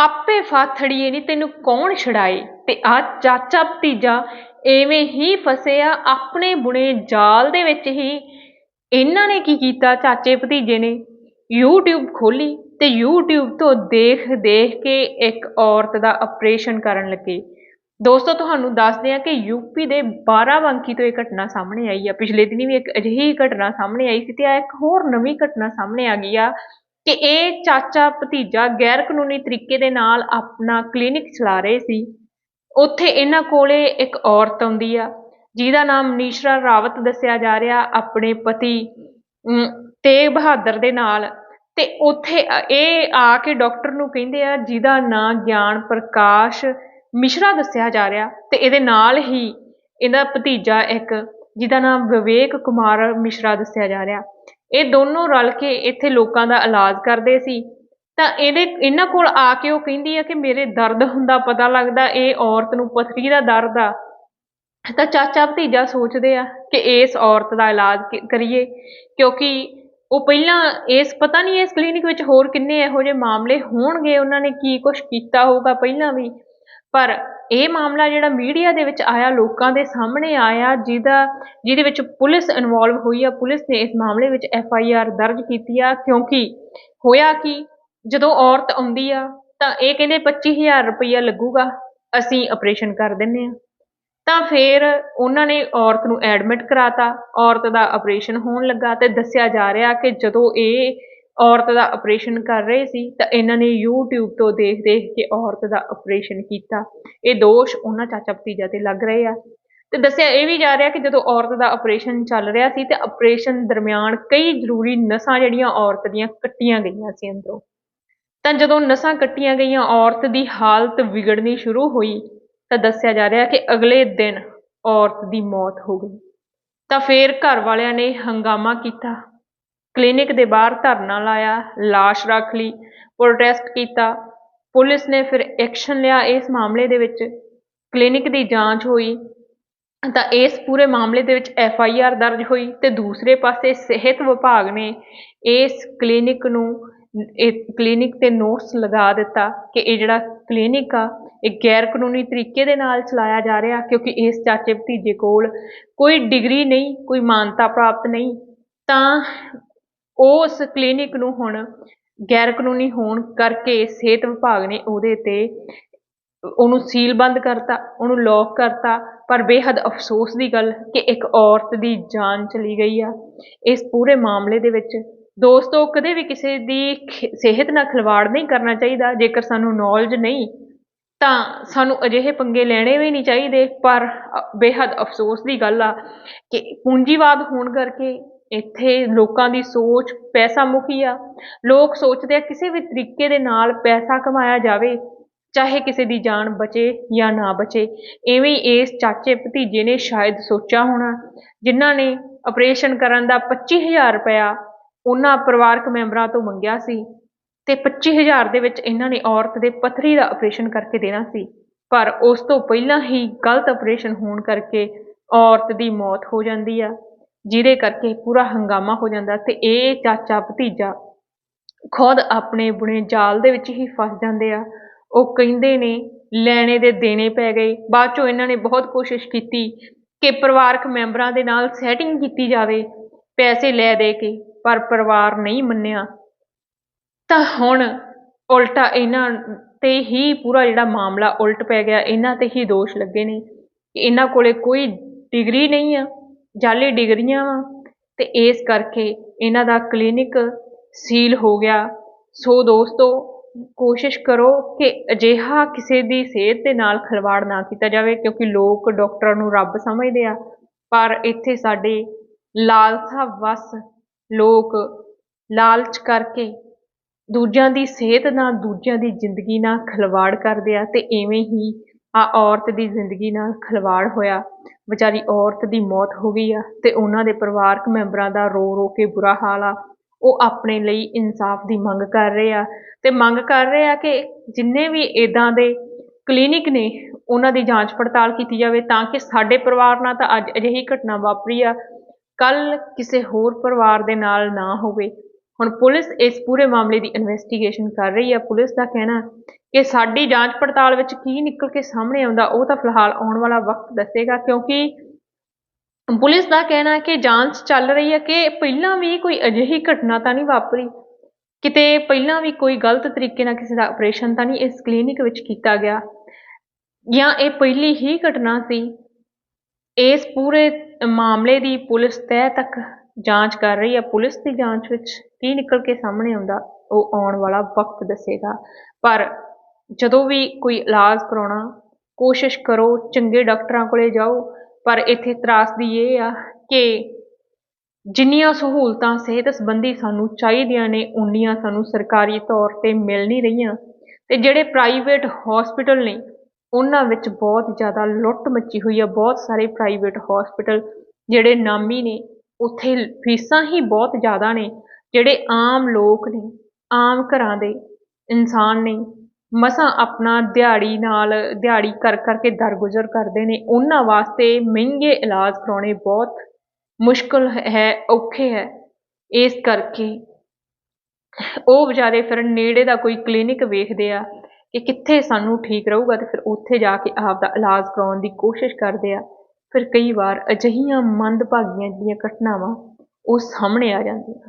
ਆਪੇ ਫਾਥੜੀਏ ਨੀ ਤੈਨੂੰ ਕੌਣ ਛੜਾਏ ਤੇ ਆ ਚਾਚਾ ਭਤੀਜਾ ਐਵੇਂ ਹੀ ਫਸੇ ਆ ਆਪਣੇ ਬੁਣੇ ਜਾਲ ਦੇ ਵਿੱਚ ਹੀ। ਇਹਨਾਂ ਨੇ ਕੀ ਕੀਤਾ ਚਾਚੇ ਭਤੀਜੇ ਨੇ? YouTube ਖੋਲੀ ਤੇ YouTube ਤੋਂ ਦੇਖ ਦੇਖ ਕੇ ਇੱਕ ਔਰਤ ਦਾ ਆਪਰੇਸ਼ਨ ਕਰਨ ਲੱਗੇ। ਦੋਸਤੋ, ਤੁਹਾਨੂੰ ਦੱਸਦੇ ਆ ਕਿ ਯੂਪੀ ਦੇ ਬਾਰਾਬੰਕੀ ਤੋਂ ਇਹ ਘਟਨਾ ਸਾਹਮਣੇ ਆਈ ਆ। ਪਿਛਲੇ ਦਿਨੀ ਵੀ ਇੱਕ ਅਜਿਹੀ ਘਟਨਾ ਸਾਹਮਣੇ ਆਈ ਸੀ ਤੇ ਆ ਇੱਕ ਹੋਰ ਨਵੀਂ ਘਟਨਾ ਸਾਹਮਣੇ ਆ ਗਈ ਆ। ਕਿ ਇਹ ਚਾਚਾ ਭਤੀਜਾ ਗੈਰ ਕਾਨੂੰਨੀ ਤਰੀਕੇ ਦੇ ਨਾਲ ਆਪਣਾ ਕਲੀਨਿਕ ਚਲਾ ਰਹੇ ਸੀ। ਉੱਥੇ ਇਹਨਾਂ ਕੋਲੇ ਇੱਕ ਔਰਤ ਆਉਂਦੀ ਆ, ਜਿਹਦਾ ਨਾਮ ਨੀਸ਼ਰਾ ਰਾਵਤ ਦੱਸਿਆ ਜਾ ਰਿਹਾ, ਆਪਣੇ ਪਤੀ ਤੇਗ ਬਹਾਦਰ ਦੇ ਨਾਲ। ਤੇ ਉੱਥੇ ਇਹ ਆ ਕੇ ਡਾਕਟਰ ਨੂੰ ਕਹਿੰਦੇ ਆ, ਜਿਹਦਾ ਨਾਂ ਗਿਆਨ ਪ੍ਰਕਾਸ਼ ਮਿਸ਼ਰਾ ਦੱਸਿਆ ਜਾ ਰਿਹਾ। ਤੇ ਇਹਦੇ ਨਾਲ ਹੀ ਇਹਦਾ ਭਤੀਜਾ ਇੱਕ, ਜਿਹਦਾ ਨਾਮ ਵਿਵੇਕ ਕੁਮਾਰ ਮਿਸ਼ਰਾ ਦੱਸਿਆ ਜਾ ਰਿਹਾ। ਇਹ ਦੋਨੋਂ ਰਲ ਕੇ ਇੱਥੇ ਲੋਕਾਂ ਦਾ ਇਲਾਜ ਕਰਦੇ ਸੀ। ਤਾਂ ਇਹਦੇ, ਇਹਨਾਂ ਕੋਲ ਆ ਕੇ ਉਹ ਕਹਿੰਦੀ ਆ ਕਿ ਮੇਰੇ ਦਰਦ ਹੁੰਦਾ ਪਤਾ ਲੱਗਦਾ, ਇਹ ਔਰਤ ਨੂੰ ਪਥਰੀ ਦਾ ਦਰਦ ਆ। ਤਾਂ ਚਾਚਾ ਭਤੀਜਾ ਸੋਚਦੇ ਆ ਕਿ ਇਸ ਔਰਤ ਦਾ ਇਲਾਜ ਕ- ਕਰੀਏ, ਕਿਉਂਕਿ ਉਹ ਪਹਿਲਾਂ ਇਸ, ਪਤਾ ਨਹੀਂ ਇਸ ਕਲੀਨਿਕ ਵਿੱਚ ਹੋਰ ਕਿੰਨੇ ਇਹੋ ਜਿਹੇ ਮਾਮਲੇ ਹੋਣਗੇ, ਉਹਨਾਂ ਨੇ ਕੀ ਕੁਝ ਕੀਤਾ ਹੋਊਗਾ ਪਹਿਲਾਂ ਵੀ। ਪਰ ਇਹ ਮਾਮਲਾ ਜਿਹੜਾ ਮੀਡੀਆ ਦੇ ਵਿੱਚ ਆਇਆ, ਲੋਕਾਂ ਦੇ ਸਾਹਮਣੇ ਆਇਆ, ਜਿਹਦਾ, ਜਿਹਦੇ ਵਿੱਚ ਪੁਲਿਸ ਇਨਵੋਲਵ ਹੋਈ ਆ, ਪੁਲਿਸ ਨੇ ਇਸ ਮਾਮਲੇ ਵਿੱਚ ਐਫ ਆਈ ਆਰ ਦਰਜ ਕੀਤੀ ਆ, ਕਿਉਂਕਿ ਹੋਇਆ ਕਿ? ਜਦੋਂ ਔਰਤ ਆਉਂਦੀ ਆ, ਤਾਂ ਇਹ ਕਹਿੰਦੇ 25000 ਰੁਪਈਆ ਲੱਗੂਗਾ, ਅਸੀਂ ਆਪਰੇਸ਼ਨ ਕਰ ਦਿੰਨੇ ਆ। ਤਾਂ ਫਿਰ ਉਹਨਾਂ ਨੇ ਔਰਤ ਨੂੰ ਐਡਮਿਟ ਕਰਾਤਾ, ਔਰਤ ਦਾ ਆਪਰੇਸ਼ਨ ਹੋਣ ਲੱਗਾ ਤੇ ਦੱਸਿਆ ਜਾ ਰਿਹਾ ਕਿ ਜਦੋਂ ਇਹ ਔਰਤ ਦਾ ਆਪਰੇਸ਼ਨ ਕਰ ਰਹੇ ਸੀ, ਤਾਂ ਇਹਨਾਂ ਨੇ YouTube ਤੋਂ ਦੇਖ ਦੇਖ ਕੇ ਔਰਤ ਦਾ ਆਪਰੇਸ਼ਨ ਕੀਤਾ। ਇਹ ਦੋਸ਼ ਉਹਨਾਂ ਚਾਚਾ ਭਤੀਜਾ ਤੇ ਲੱਗ ਰਹੇ ਆ। ਤੇ ਦੱਸਿਆ ਇਹ ਵੀ ਜਾ ਰਿਹਾ ਕਿ ਜਦੋਂ ਔਰਤ ਦਾ ਆਪਰੇਸ਼ਨ ਚੱਲ ਰਿਹਾ ਸੀ, ਤੇ ਆਪਰੇਸ਼ਨ ਦਰਮਿਆਨ ਕਈ ਜ਼ਰੂਰੀ ਨਸਾਂ ਜਿਹੜੀਆਂ ਔਰਤ ਦੀਆਂ ਕੱਟੀਆਂ ਗਈਆਂ ਸੀ ਅੰਦਰੋਂ। ਤਾਂ ਜਦੋਂ ਨਸਾਂ ਕੱਟੀਆਂ ਗਈਆਂ, ਔਰਤ ਦੀ ਹਾਲਤ ਵਿਗੜਨੀ ਸ਼ੁਰੂ ਹੋਈ, ਤਾਂ ਦੱਸਿਆ ਜਾ ਰਿਹਾ ਕਿ ਅਗਲੇ ਦਿਨ ਔਰਤ ਦੀ ਮੌਤ ਹੋ ਗਈ। ਤਾਂ ਫਿਰ ਘਰ ਵਾਲਿਆਂ ਨੇ ਹੰਗਾਮਾ ਕੀਤਾ। ਕਲੀਨਿਕ ਦੇ ਬਾਹਰ ਧਰਨਾ ਲਾਇਆ, ਲਾਸ਼ ਰੱਖ ਲਈ ਪ੍ਰੋਟੈਸਟ ਕੀਤਾ। ਪੁਲਿਸ ਨੇ ਫਿਰ ਐਕਸ਼ਨ ਲਿਆ ਇਸ ਮਾਮਲੇ ਦੇ ਵਿੱਚ। ਕਲੀਨਿਕ ਦੀ ਜਾਂਚ ਹੋਈ, ਤਾਂ ਇਸ ਪੂਰੇ ਮਾਮਲੇ ਦੇ ਵਿੱਚ ਐਫ ਆਈ ਆਰ ਦਰਜ ਹੋਈ ਤੇ ਦੂਸਰੇ ਪਾਸੇ ਸਿਹਤ ਵਿਭਾਗ ਨੇ ਇਸ ਕਲੀਨਿਕ ਨੂੰ, ਇਹ ਕਲੀਨਿਕ ਤੇ ਨੋਟਸ ਲਗਾ ਦਿੱਤਾ ਕਿ ਇਹ ਜਿਹੜਾ ਕਲੀਨਿਕ ਆ, ਇਹ ਗੈਰ ਕਾਨੂੰਨੀ ਤਰੀਕੇ ਦੇ ਨਾਲ ਚਲਾਇਆ ਜਾ ਰਿਹਾ ਕਿਉਂਕਿ ਇਸ ਚਾਚੇ ਭਤੀਜੇ ਕੋਲ ਕੋਈ ਡਿਗਰੀ ਨਹੀਂ, ਕੋਈ ਮਾਨਤਾ ਪ੍ਰਾਪਤ ਨਹੀਂ। ਤਾਂ ਉਸ ਕਲੀਨਿਕ ਨੂੰ ਹੁਣ ਗੈਰ ਕਾਨੂੰਨੀ ਹੋਣ ਕਰਕੇ ਸਿਹਤ ਵਿਭਾਗ ਨੇ ਉਹਦੇ ਤੇ ਉਹਨੂੰ ਸੀਲਬੰਦ ਕਰਤਾ, ਉਹਨੂੰ ਲੌਕ ਕਰਤਾ, ਪਰ ਬੇਹੱਦ ਅਫਸੋਸ ਦੀ ਗੱਲ ਕਿ ਇੱਕ ਔਰਤ ਦੀ ਜਾਨ ਚਲੀ ਗਈ ਆ। ਇਸ ਪੂਰੇ ਮਾਮਲੇ ਦੇ ਵਿੱਚ ਦੋਸਤੋ, ਕਦੇ ਵੀ ਕਿਸੇ ਦੀ ਖ- ਸਿਹਤ ਨਾਲ ਖਿਲਵਾੜ ਨਹੀਂ ਕਰਨਾ ਚਾਹੀਦਾ। ਜੇਕਰ ਸਾਨੂੰ ਨੌਲੇਜ ਨਹੀਂ, ਤਾਂ ਸਾਨੂੰ ਅਜਿਹੇ ਪੰਗੇ ਲੈਣੇ ਵੀ ਨਹੀਂ ਚਾਹੀਦੇ। ਪਰ ਬੇਹੱਦ ਅਫਸੋਸ ਦੀ ਗੱਲ ਆ ਕਿ ਪੂੰਜੀਵਾਦ ਹੋਣ ਕਰਕੇ ਇੱਥੇ ਲੋਕਾਂ ਦੀ ਸੋਚ ਪੈਸਾ ਮੁਖੀ ਆ। ਲੋਕ ਸੋਚਦੇ ਆ ਕਿਸੇ ਵੀ ਤਰੀਕੇ ਦੇ ਨਾਲ ਪੈਸਾ ਕਮਾਇਆ ਜਾਵੇ, ਚਾਹੇ ਕਿਸੇ ਦੀ ਜਾਨ ਬਚੇ ਜਾਂ ਨਾ ਬਚੇ। ਐਵੇਂ ਇਸ ਚਾਚੇ ਭਤੀਜੇ ਨੇ ਸ਼ਾਇਦ ਸੋਚਿਆ ਹੋਣਾ, ਜਿਨ੍ਹਾਂ ਨੇ ਆਪਰੇਸ਼ਨ ਕਰਨ ਦਾ 25000 ਰੁਪਇਆ ਉਹਨਾਂ ਪਰਿਵਾਰਕ ਮੈਂਬਰਾਂ ਤੋਂ ਮੰਗਿਆ ਸੀ ਤੇ 25000 ਦੇ ਵਿੱਚ ਇਹਨਾਂ ਨੇ ਔਰਤ ਦੇ ਪੱਥਰੀ ਦਾ ਆਪਰੇਸ਼ਨ ਕਰਕੇ ਦੇਣਾ ਸੀ। ਪਰ ਉਸ ਤੋਂ ਪਹਿਲਾਂ ਹੀ ਗਲਤ ਆਪਰੇਸ਼ਨ ਹੋਣ ਕਰਕੇ ਔਰਤ ਦੀ ਮੌਤ ਹੋ ਜਾਂਦੀ ਆ। ਜਿਹਦੇ ਕਰਕੇ ਪੂਰਾ ਹੰਗਾਮਾ ਹੋ ਜਾਂਦਾ ਤੇ ਇਹ ਚਾਚਾ ਭਤੀਜਾ ਖੁਦ ਆਪਣੇ ਬੁਣੇ ਜਾਲ ਦੇ ਵਿੱਚ ਹੀ ਫਸ ਜਾਂਦੇ ਆ। ਉਹ ਕਹਿੰਦੇ ਨੇ, ਲੈਣੇ ਦੇ ਦੇਣੇ ਪੈ ਗਏ। ਬਾਅਦ ਚੋਂ ਇਹਨਾਂ ਨੇ ਬਹੁਤ ਕੋਸ਼ਿਸ਼ ਕੀਤੀ ਕਿ ਪਰਿਵਾਰਕ ਮੈਂਬਰਾਂ ਦੇ ਨਾਲ ਸੈਟਿੰਗ ਕੀਤੀ ਜਾਵੇ, ਪੈਸੇ ਲੈ ਦੇ ਕੇ, ਪਰ ਪਰਿਵਾਰ ਨਹੀਂ ਮੰਨਿਆ। ਤਾਂ ਹੁਣ ਉਲਟਾ ਇਹਨਾਂ ਤੇ ਹੀ ਪੂਰਾ ਜਿਹੜਾ ਮਾਮਲਾ ਉਲਟ ਪੈ ਗਿਆ। ਇਹਨਾਂ ਤੇ ਹੀ ਦੋਸ਼ ਲੱਗੇ ਨੇ ਕਿ ਇਹਨਾਂ ਕੋਲੇ ਕੋਈ ਡਿਗਰੀ ਨਹੀਂ ਆ। ਜਾਲੀ ਡਿਗਰੀਆਂ ਵਾ। ਅਤੇ ਇਸ ਕਰਕੇ ਇਹਨਾਂ ਦਾ ਕਲੀਨਿਕ ਸੀਲ ਹੋ ਗਿਆ। ਸੋ ਦੋਸਤੋ, ਕੋਸ਼ਿਸ਼ ਕਰੋ ਕਿ ਅਜਿਹਾ ਕਿਸੇ ਦੀ ਸਿਹਤ ਦੇ ਨਾਲ ਖਿਲਵਾੜ ਨਾ ਕੀਤਾ ਜਾਵੇ, ਕਿਉਂਕਿ ਲੋਕ ਡਾਕਟਰਾਂ ਨੂੰ ਰੱਬ ਸਮਝਦੇ ਆ। ਪਰ ਇੱਥੇ ਸਾਡੇ ਲਾਲਸਾ ਵਸ ਲੋਕ ਲਾਲਚ ਕਰਕੇ ਦੂਜਿਆਂ ਦੀ ਸਿਹਤ ਨਾਲ ਦੂਜਿਆਂ ਦੀ ਜ਼ਿੰਦਗੀ ਨਾਲ ਖਿਲਵਾੜ ਕਰਦੇ ਆ ਅਤੇ ਇਵੇਂ ਹੀ ਆ ਔਰਤ ਦੀ ਜ਼ਿੰਦਗੀ ਨਾਲ ਖਿਲਵਾੜ ਹੋਇਆ। ਵਿਚਾਰੀ ਔਰਤ ਦੀ ਮੌਤ ਹੋ ਗਈ ਆ ਅਤੇ ਉਹਨਾਂ ਦੇ ਪਰਿਵਾਰਕ ਮੈਂਬਰਾਂ ਦਾ ਰੋ ਰੋ ਕੇ ਬੁਰਾ ਹਾਲ ਆ। ਉਹ ਆਪਣੇ ਲਈ ਇਨਸਾਫ ਦੀ ਮੰਗ ਕਰ ਰਹੇ ਆ ਅਤੇ ਮੰਗ ਕਰ ਰਹੇ ਆ ਕਿ ਜਿੰਨੇ ਵੀ ਇੱਦਾਂ ਦੇ ਕਲੀਨਿਕ ਨੇ, ਉਹਨਾਂ ਦੀ ਜਾਂਚ ਪੜਤਾਲ ਕੀਤੀ ਜਾਵੇ ਤਾਂ ਕਿ ਸਾਡੇ ਪਰਿਵਾਰ ਨਾਲ ਤਾਂ ਅੱਜ ਅਜਿਹੀ ਘਟਨਾ ਵਾਪਰੀ ਆ। ਕੱਲ੍ਹ ਕਿਸੇ ਹੋਰ ਪਰਿਵਾਰ ਦੇ ਨਾਲ ਨਾ ਹੋਵੇ। ਹੁਣ ਪੁਲਿਸ ਇਸ ਪੂਰੇ ਮਾਮਲੇ ਦੀ ਇਨਵੈਸਟੀਗੇਸ਼ਨ ਕਰ ਰਹੀ ਆ। ਪੁਲਿਸ ਦਾ ਕਹਿਣਾ ਕਿ ਸਾਡੀ ਜਾਂਚ ਪੜਤਾਲ ਵਿੱਚ ਕੀ ਨਿਕਲ ਕੇ ਸਾਹਮਣੇ ਆਉਂਦਾ, ਉਹ ਤਾਂ ਫਿਲਹਾਲ ਆਉਣ ਵਾਲਾ ਵਕਤ ਦੱਸੇਗਾ, ਕਿਉਂਕਿ ਪੁਲਿਸ ਦਾ ਕਹਿਣਾ ਹੈ ਕਿ ਜਾਂਚ ਚੱਲ ਰਹੀ ਹੈ ਕਿ ਪਹਿਲਾਂ ਵੀ ਕੋਈ ਅਜਿਹੀ ਘਟਨਾ ਤਾਂ ਨਹੀਂ ਵਾਪਰੀ, ਕਿਤੇ ਪਹਿਲਾਂ ਵੀ ਕੋਈ ਗਲਤ ਤਰੀਕੇ ਨਾਲ ਕਿਸੇ ਦਾ ਆਪਰੇਸ਼ਨ ਤਾਂ ਨਹੀਂ ਇਸ ਕਲੀਨਿਕ ਵਿੱਚ ਕੀਤਾ ਗਿਆ, ਜਾਂ ਇਹ ਪਹਿਲੀ ਹੀ ਘਟਨਾ ਸੀ, ਇਸ ਪੂਰੇ ਮਾਮਲੇ ਦੀ ਪੁਲਿਸ ਤਹਿ ਤੱਕ ਜਾਂਚ ਕਰ ਰਹੀ ਹੈ, ਪੁਲਿਸ ਦੀ ਜਾਂਚ ਵਿੱਚ ਕੀ ਨਿਕਲ ਕੇ ਸਾਹਮਣੇ ਆਉਂਦਾ, ਉਹ ਆਉਣ ਵਾਲਾ ਵਕਤ ਦੱਸੇਗਾ, ਪਰ ਜਦੋਂ ਵੀ ਕੋਈ ਇਲਾਜ ਕਰਾਉਣਾ, ਕੋਸ਼ਿਸ਼ ਕਰੋ ਚੰਗੇ ਡਾਕਟਰਾਂ ਕੋਲੇ ਜਾਓ, ਪਰ ਇੱਥੇ ਤਰਾਸਦੀ ਇਹ ਆ ਕਿ ਜਿੰਨੀਆਂ ਸਹੂਲਤਾਂ ਸਿਹਤ ਸੰਬੰਧੀ ਸਾਨੂੰ ਚਾਹੀਦੀਆਂ ਨੇ ਉਨੀਆਂ ਸਾਨੂੰ ਸਰਕਾਰੀ ਤੌਰ ਤੇ ਮਿਲ ਨਹੀਂ ਰਹੀਆਂ। ਤੇ ਜਿਹੜੇ ਪ੍ਰਾਈਵੇਟ ਹਸਪੀਟਲ ਨੇ, ਉਹਨਾਂ ਵਿੱਚ ਬਹੁਤ ਜ਼ਿਆਦਾ ਲੁੱਟ ਮੱਚੀ ਹੋਈ ਆ, ਬਹੁਤ ਸਾਰੇ ਪ੍ਰਾਈਵੇਟ ਹਸਪੀਟਲ ਜਿਹੜੇ ਨਾਮੀ ਨੇ, ਉੱਥੇ ਫੀਸਾਂ ਹੀ ਬਹੁਤ ਜ਼ਿਆਦਾ ਨੇ, ਜਿਹੜੇ ਆਮ ਲੋਕ ਨੇ, ਆਮ ਘਰਾਂ ਦੇ ਇਨਸਾਨ ਨੇ ਮਸਾਂ ਆਪਣਾ ਦਿਹਾੜੀ ਨਾਲ, ਦਿਹਾੜੀ ਕਰ, ਕਰਕੇ ਦਰਗੁਜ਼ਰ ਕਰਦੇ ਨੇ। ਉਹਨਾਂ ਵਾਸਤੇ ਮਹਿੰਗੇ ਇਲਾਜ ਕਰਾਉਣੇ ਬਹੁਤ ਮੁਸ਼ਕਲ ਹੈ ਔਖੇ ਹੈ। ਇਸ ਕਰਕੇ ਉਹ ਵਿਚਾਰੇ ਫਿਰ ਨੇੜੇ ਦਾ ਕੋਈ ਕਲੀਨਿਕ ਵੇਖਦੇ ਆ ਕਿ ਕਿੱਥੇ ਸਾਨੂੰ ਠੀਕ ਰਹੂਗਾ ਤੇ ਫਿਰ ਉੱਥੇ ਜਾ ਕੇ ਆਪ ਦਾ ਇਲਾਜ ਕਰਾਉਣ ਦੀ ਕੋਸ਼ਿਸ਼ ਕਰਦੇ ਆ। ਫਿਰ ਕਈ ਵਾਰ ਅਜਿਹੀਆਂ ਮੰਦਭਾਗੀਆਂ ਜਿਹੜੀਆਂ ਘਟਨਾਵਾਂ ਉਹ ਸਾਹਮਣੇ ਆ ਜਾਂਦੀਆਂ।